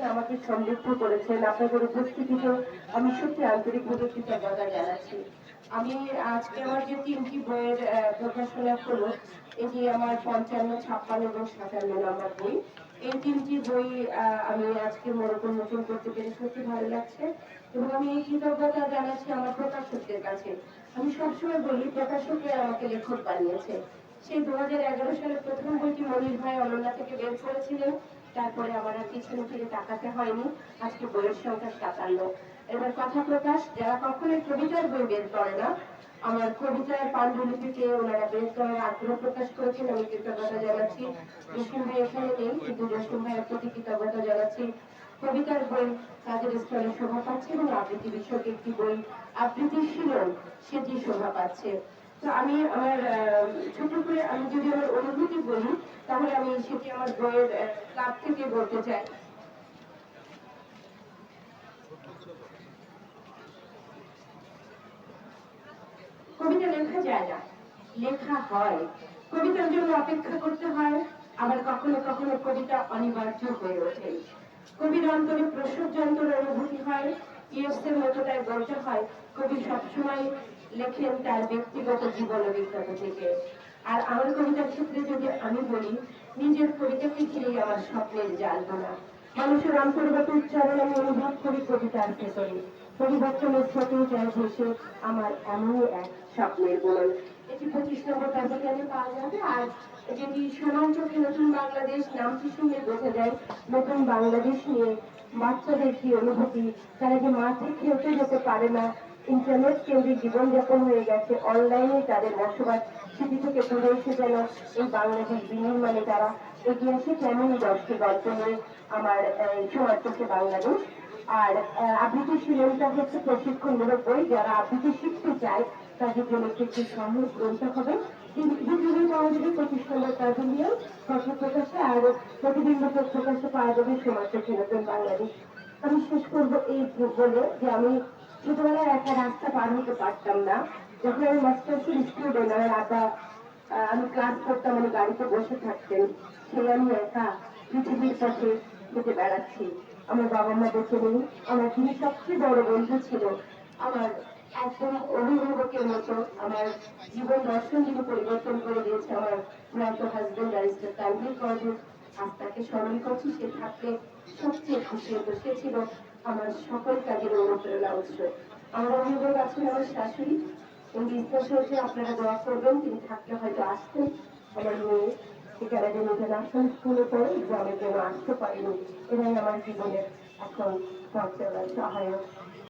করেছেন আমাকে সমৃদ্ধ করেছেন। আপনাদের উপস্থিতিতে আমি সত্যি আন্তরিকভাবে কৃতজ্ঞতা জানাচ্ছি। আমি আজকে আমার যে তিনটি বইয়ের প্রকাশনা হলো, এটি আমার পঞ্চান্ন, ছাপ্পান্ন এবং সাতান্ন নম্বর বই। এই তিনটি বই আমি আজকে মনোর উন্মোচন করতে পেরে সত্যি ভালো লাগছে এবং আমি এই কৃতজ্ঞতা জানাচ্ছি আমার প্রকাশকদের কাছে। আমি সবসময় বলি, প্রকাশকরা আমাকে লেখক বানিয়েছে। সেই দুহাজার এগারো সালে প্রথম বইটি মনির ভাই অনন্যা থেকে বের করেছিলেন। তারপরে আমার আর পিছনে ফিরে তাকাতে হয়নি। আজকে বইয়ের সংখ্যা সাতান্ন। এবার কথা প্রকাশ, যারা কখনোই কবিতার বই বের করে না, আমার কবিতার পাণ্ডুলিপিতে ওনারা বের করার আগ্রহ প্রকাশ করেছেন, আমি কৃতজ্ঞতা জানাচ্ছি। জসিম ভাই এখানে নেই, কিন্তু জসিম ভাইয়ের প্রতি কৃতজ্ঞতা জানাচ্ছি। কবিতার বই তাদের স্থলে শোভা পাচ্ছে এবং আবৃত্তি বিষয়ক একটি বই আবৃত্তি শিলন সেটি শোভা পাচ্ছে। তো আমি আমার ছোট করে আমি যদি আমার অনুভূতি বলি, তাহলে আমি সেটি আমার বইয়ের ক্লাব থেকে বলতে চাই। কবিতা লেখা যায় না, লেখা হয়। কবিতার জন্য অপেক্ষা করতে হয়, আবার কখনো কখনো কবিতা অনিবার্য হয়ে ওঠে। কবির অন্তরে প্রসব যন্ত্রের অনুভূতি হয় ইয়েসের মতো তাই বলতে হয়, কবি সবসময় লেখেন তার ব্যক্তিগত জীবন অভিজ্ঞতা থেকে। আর আমার কবিতার ক্ষেত্রে যদি আমি বলি, নিজের কবিতাকে ঘিরেই আমার স্বপ্নের জালনা মানুষের অন্তর্গত উচ্চারণ আমি অনুভব করি কবিতার ভেতরে। পরিবর্তনের সাথে যায় ভেসে আমার এমনই এক স্বপ্নের বলন এটি পঁচিশ নম্বর প্যাভিলিয়নে পাওয়া যাবে, আর যেটি সোনার চোখে নতুন বাংলাদেশ, নামটি শুনে বোঝা যায়, নতুন বাংলাদেশ নিয়ে বাচ্চাদের কি অনুভূতি? তারা যে মাঠে খেলতে যেতে পারে না ইন্টারনেট কেন্দ্রিক জীবনযাপন হয়ে গেছে অনলাইনে তাদের বসবাস। সেটি থেকে দূরে এসে যেন এই বাংলাদেশ বিনির্মাণে তারা এগিয়ে আসে, তেমনই দশটি গল্প নিয়ে আমার সোনার বাংলাদেশ। আর আবৃত্তি শিলনটা হচ্ছে প্রশিক্ষণমূলক বই। যারা আবৃত্তি শিখতে চায়, তাদের জন্য একটি সহজ গ্রন্থ হবে। কথা প্রকাশে আর প্রতিবিম্ব প্রকাশে আমি শেষ করব এই বলে যে আমি ছোটবেলায় একটা রাস্তা পার হতে পারতাম না। যখন আমি মাস্টার্সের স্টুডেন্ট আমার আটা আমি ক্লাস করতাম, আমি গাড়িতে বসে থাকতেন, সেই আমি একা পৃথিবীর পথে হেঁটে বেড়াচ্ছি। আমার বাবা মা বেঁচে নেই, আমার যিনি সবচেয়ে বড় বন্ধু ছিল আমার একদম অভিভাবকের মতো আমার জীবন দর্শন যিনি পরিবর্তন করে দিয়েছে আমার প্রয়াত হাজবেন্ড ব্যারিস্টার তানভীর কর্মী আজ তাকে স্মরণ করছি, সে থাকলে সবচেয়ে খুশি হতো। সে ছিল আমার সকল কাজের অনুপ্রেরণা উৎস। আমার অভিভাবক আছেন আমার শাশুড়ি। এবং বিশ্বাস হয়েছে আপনারা দোয়া করবেন, তিনি থাকলে হয়তো আসতেন। আমার মেয়ে সেখানে ইন্টারন্যাশনাল স্কুলে পড়ে গ্রামের জন্য আসতে পারিনি। এটাই আমার জীবনের এখন সহায়ক।